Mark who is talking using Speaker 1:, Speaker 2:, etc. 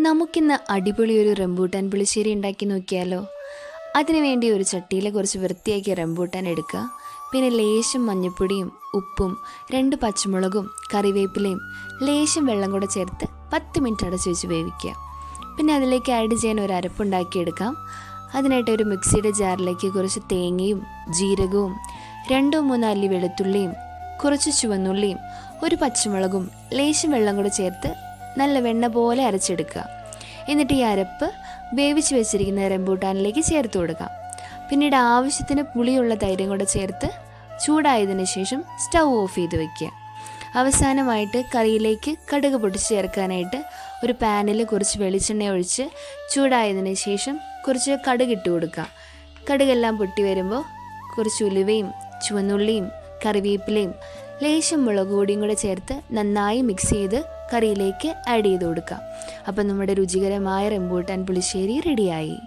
Speaker 1: നമുക്കിന്ന് അടിപൊളി ഒരു റംബൂട്ടാൻ പുളിശ്ശേരി ഉണ്ടാക്കി നോക്കിയാലോ? അതിനുവേണ്ടി ഒരു ചട്ടിയിൽ കുറച്ച് വൃത്തിയാക്കിയ റംബൂട്ടാൻ എടുക്കുക പിന്നെ ലേശം മഞ്ഞൾപ്പൊടിയും ഉപ്പും രണ്ട് പച്ചമുളകും കറിവേപ്പിലയും ലേശം വെള്ളം കൂടെ ചേർത്ത് പത്ത് മിനിറ്റ് അടച്ച് വെച്ച് വേവിക്കുക പിന്നെ അതിലേക്ക് ആഡ് ചെയ്യാൻ ഒരു അരപ്പുണ്ടാക്കിയെടുക്കാം അതിനായിട്ട് ഒരു മിക്സിയുടെ ജാറിലേക്ക് കുറച്ച് തേങ്ങയും ജീരകവും രണ്ടോ മൂന്നോ അല്ലി വെളുത്തുള്ളിയും കുറച്ച് ചുവന്നുള്ളിയും ഒരു പച്ചമുളകും ലേശം വെള്ളം കൂടെ ചേർത്ത് നല്ല വെണ്ണ പോലെ അരച്ചെടുക്കുക. എന്നിട്ട് ഈ അരപ്പ് വേവിച്ച് വെച്ചിരിക്കുന്ന റംബൂട്ടാനിലേക്ക് ചേർത്ത് കൊടുക്കാം പിന്നീട് ആവശ്യത്തിന് പുളിയുള്ള തൈരും കൂടെ ചേർത്ത് ചൂടായതിനു ശേഷം സ്റ്റൗ ഓഫ് ചെയ്ത് വയ്ക്കുക അവസാനമായിട്ട് കറിയിലേക്ക് കടുക് പൊട്ടിച്ച് ചേർക്കാനായിട്ട് ഒരു പാനിൽ കുറച്ച് വെളിച്ചെണ്ണ ഒഴിച്ച് ചൂടായതിന് ശേഷം കുറച്ച് കടുക് ഇട്ട് കൊടുക്കുക. കടുകെല്ലാം പൊട്ടി വരുമ്പോൾ കുറച്ച് ഉലുവയും ചുവന്നുള്ളിയും കറിവേപ്പിലയും ലേശം മുളക് പൊടിയും കൂടെ ചേർത്ത് നന്നായി മിക്സ് ചെയ്ത് കറിയിലേക്ക് ആഡ് ചെയ്ത് കൊടുക്കാം. അപ്പം നമ്മുടെ രുചികരമായ റംബൂട്ടാൻ പുളിശ്ശേരി റെഡിയായി